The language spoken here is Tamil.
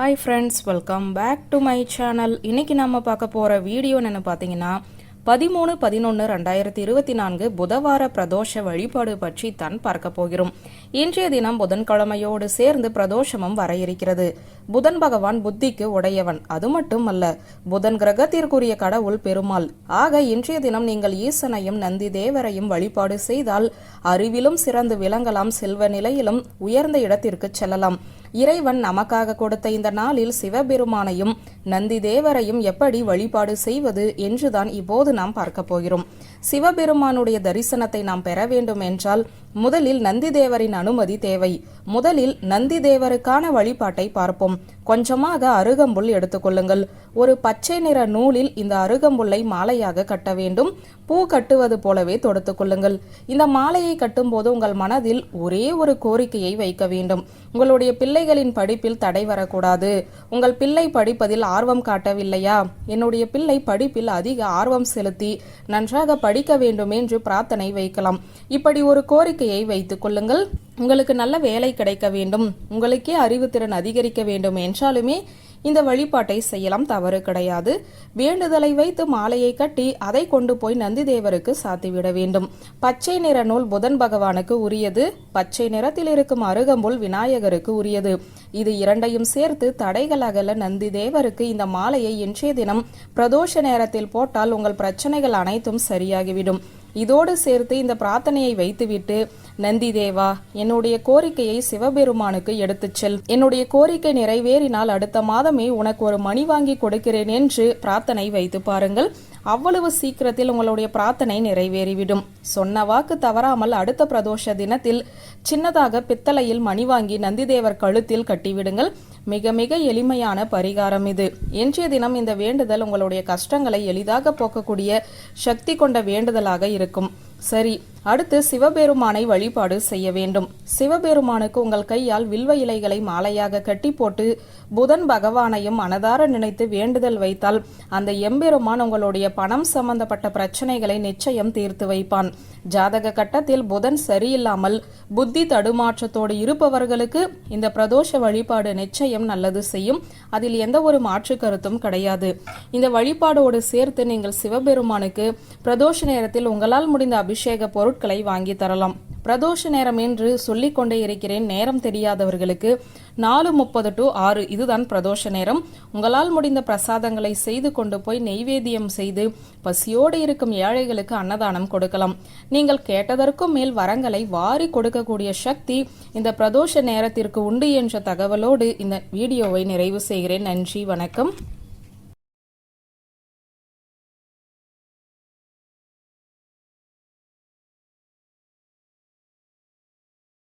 Hi friends welcome back to my channel இன்னைக்கு நம்ம பார்க்க போகிற வீடியோ என்னென்னு பார்த்தீங்கன்னா பதிமூணு பதினொன்று ரெண்டாயிரத்தி இருபத்தி நான்கு புதவார பிரதோஷ வழிபாடு பற்றி தான் பார்க்க போகிறோம். இன்றைய தினம் புதன்கிழமையோடு சேர்ந்து பிரதோஷமும் வர இருக்கிறது. புதன் பகவான் புத்திக்கு உடையவன். அது மட்டுமல்ல புதன் கிரகத்திற்குரிய கடவுள் பெருமாள். ஆக இன்றைய தினம் நீங்கள் ஈசனையும் நந்தி தேவரையும் வழிபாடு செய்தால் அறிவிலும் சிறந்து விளங்கலாம் செல்வ நிலையிலும் உயர்ந்த இடத்திற்கு செல்லலாம். இறைவன் நமக்காக கொடுத்த இந்த நாளில் சிவபெருமானையும் நந்தி தேவரையும் எப்படி வழிபாடு செய்வது என்றுதான் இப்போது நாம் பார்க்க போகிறோம். சிவபெருமானுடைய தரிசனத்தை நாம் பெற வேண்டும் என்றால் முதலில் நந்தி தேவரின் அனுமதி தேவை. முதலில் நந்தி தேவருக்கான வழிபாட்டை பார்ப்போம். கொஞ்சமாக அருகம்புல் எடுத்துக்கொள்ளுங்கள் ஒரு பச்சை நிற நூலில் இந்த அருகம்புல்லை மாலையாக கட்ட வேண்டும். பூ கட்டுவது போலவே தொடுத்துக்கொள்ளுங்கள் இந்த மாலையை கட்டும்போது உங்கள் மனதில் ஒரே ஒரு கோரிக்கையை வைக்க வேண்டும். உங்களுடைய பிள்ளைகளின் படிப்பில் தடை வரக்கூடாது. உங்கள் பிள்ளை படிப்பதில் ஆர்வம் காட்டவில்லையா? என்னுடைய பிள்ளை படிப்பில் அதிக ஆர்வம் செலுத்தி நன்றாக படிக்க வேண்டும் என்று பிரார்த்தனை வைக்கலாம். இப்படி ஒரு கோரிக்கை நம்பிக்கையை வைத்துக் கொள்ளுங்கள். உங்களுக்கு நல்ல வேலை கிடைக்க வேண்டும். உங்களுக்கே அறிவுத்திறன் அதிகரிக்க வேண்டும் என்றாலுமே இந்த வழிபாட்டை செய்யலாம். தவறு கிடையாது. வேண்டுதலை வைத்து மாலையை கட்டி அதை கொண்டு போய் நந்தி தேவருக்கு சாத்திவிட வேண்டும். பச்சை நிற நூல் புதன் பகவானுக்கு உரியது. பச்சை நிறத்தில் இருக்கும் அருகம்புல் விநாயகருக்கு உரியது. இது இரண்டையும் சேர்த்து தடைகள் அகல நந்தி தேவருக்கு இந்த மாலையை இன்றைய தினம் பிரதோஷ நேரத்தில் போட்டால் உங்கள் பிரச்சனைகள் அனைத்தும் சரியாகிவிடும். இதோடு சேர்த்து இந்த பிரார்த்தனையை வைத்துவிட்டு நந்தி தேவா என்னுடைய கோரிக்கையை சிவபெருமானுக்கு எடுத்துச் செல். என்னுடைய கோரிக்கை நிறைவேறினால் அடுத்த மாதமே உனக்கு ஒரு மணி வாங்கி கொடுக்கிறேன் என்று பிரார்த்தனை வைத்து பாருங்கள். அவ்வளவு சீக்கிரத்தில் உங்களுடைய பிரார்த்தனை நிறைவேறிவிடும். சொன்ன வாக்கு தவறாமல் அடுத்த பிரதோஷ தினத்தில் சின்னதாக பித்தளையில் மணி வாங்கி நந்திதேவர் கழுத்தில் கட்டிவிடுங்கள். மிக மிக எளிமையான பரிகாரம் இது. இன்றைய தினம் இந்த வேண்டுதல் உங்களுடைய கஷ்டங்களை எளிதாக போக்கக்கூடிய சக்தி கொண்ட வேண்டுதலாக இருக்கும். சரி அடுத்து சிவபெருமானை வழிபாடு செய்ய வேண்டும். சிவபெருமானுக்கு உங்கள் கையால் வில்வ இலைகளை மாலையாக கட்டி போட்டு புதன் பகவானையும் மனதார நினைத்து வேண்டுதல் வைத்தால் அந்த எம்பெருமான் உங்களுடைய பணம் சம்பந்தப்பட்ட பிரச்சனைகளை நிச்சயம் தீர்த்து வைப்பான். ஜாதக கட்டத்தில் புதன் சரியில்லாமல் புத்தி தடுமாற்றத்தோடு இருப்பவர்களுக்கு இந்த பிரதோஷ வழிபாடு நிச்சயம் நல்லது செய்யும். அதில் எந்த ஒரு மாற்று கருத்தும் கிடையாது. இந்த வழிபாடோடு சேர்த்து நீங்கள் சிவபெருமானுக்கு பிரதோஷ நேரத்தில் உங்களால் முடிந்த அபிஷேக பொருட்களை வாங்கி தரலாம். பிரதோஷ நேரம் என்று சொல்லிக் கொண்டே இருக்கிறேன். நேரம் தெரியாதவர்களுக்கு நாலு முப்பது டு ஆறு. இதுதான் பிரதோஷ நேரம். உங்களால் முடிந்த பிரசாதங்களை செய்து கொண்டு போய் நெய்வேத்தியம் செய்து பசியோடு இருக்கும் ஏழைகளுக்கு அன்னதானம் கொடுக்கலாம். நீங்கள் கேட்டதற்கும் மேல் வரங்களை வாரி கொடுக்கக்கூடிய சக்தி இந்த பிரதோஷ நேரத்திற்கு உண்டு என்ற தகவலோடு இந்த வீடியோவை நிறைவு செய்கிறேன். நன்றி வணக்கம்.